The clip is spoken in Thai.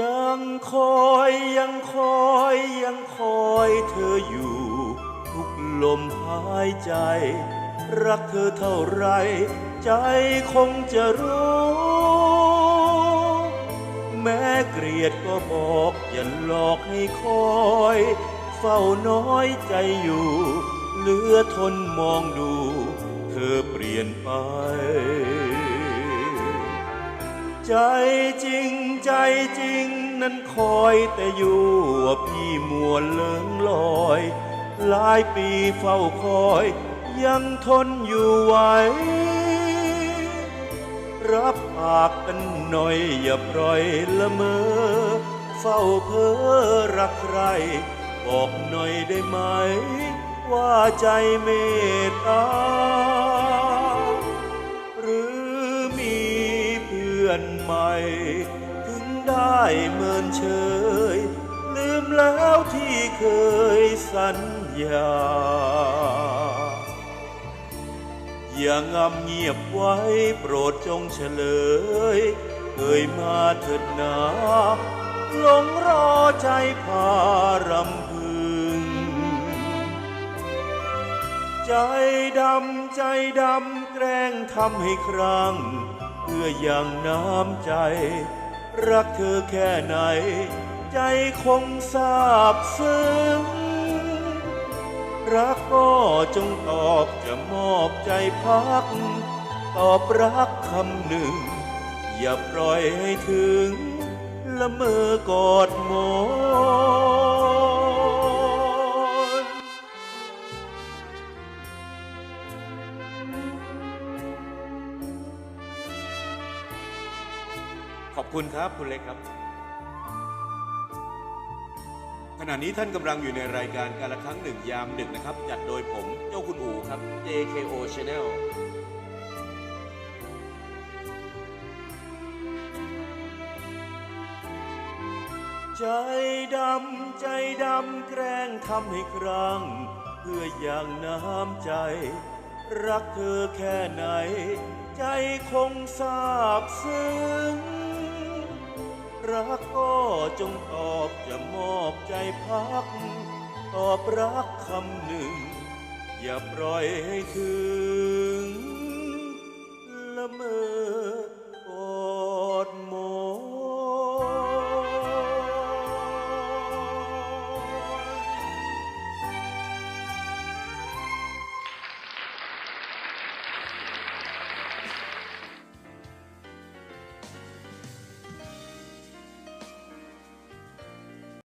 ยังคอยยังคอยยังคอยเธออยู่ ทุกลมหายใจ รักเธอเท่าไร ใจคงจะรู้ แม้เกลียดก็บอกอย่าหลอกให้คอย เฝ้าน้อยใจอยู่เหลือทนมองดู เธอเปลี่ยนไป ใจจริงใจจริงนั้นคอยแต่อยู่ว่าพี่มัวเลิงลอย หลายปีเฝ้าคอย ยังทนอยู่ไหวรับปากกันหน่อยอย่าปล่อยละเมอ เฝ้าเพ้อรักใคร บอกหน่อยได้ไหม ว่าใจเมตตา พื่อนใหม่ ถึงได้เมินเฉย ลืมแล้วที่เคยสัญญา อย่างงำเงียบไว้โปรดจงเฉลยเอ่ยมาเถิดนาหลงรอใจพารำพึง ใจดำใจดำแกล้งทำให้ครั้ง เพื่ออย่างน้ำใจ รักเธอแค่ไหน ใจคงทราบซึ้ง รักก็จงตอบจะมอบใจพัก ตอบรักคำหนึ่ง อย่าปล่อยให้ถึง ละเมอกอดหมอ ขอบคุณครับคุณเล็กครับ ขณะนี้ท่านกำลังอยู่ในรายการการละครั้งหนึ่งยามดึกนะครับ จัดโดยผมเจ้าคุณอูครับ JKO Channel ใจดำใจดำแกล้งทำให้ครั้ง เพื่ออย่างน้ำใจ รักเธอแค่ไหน ใจคงทราบซึ้ง รักก็จงตอบจะมอบใจพัก ตอบรักคำหนึ่ง อย่าปล่อยให้ถึง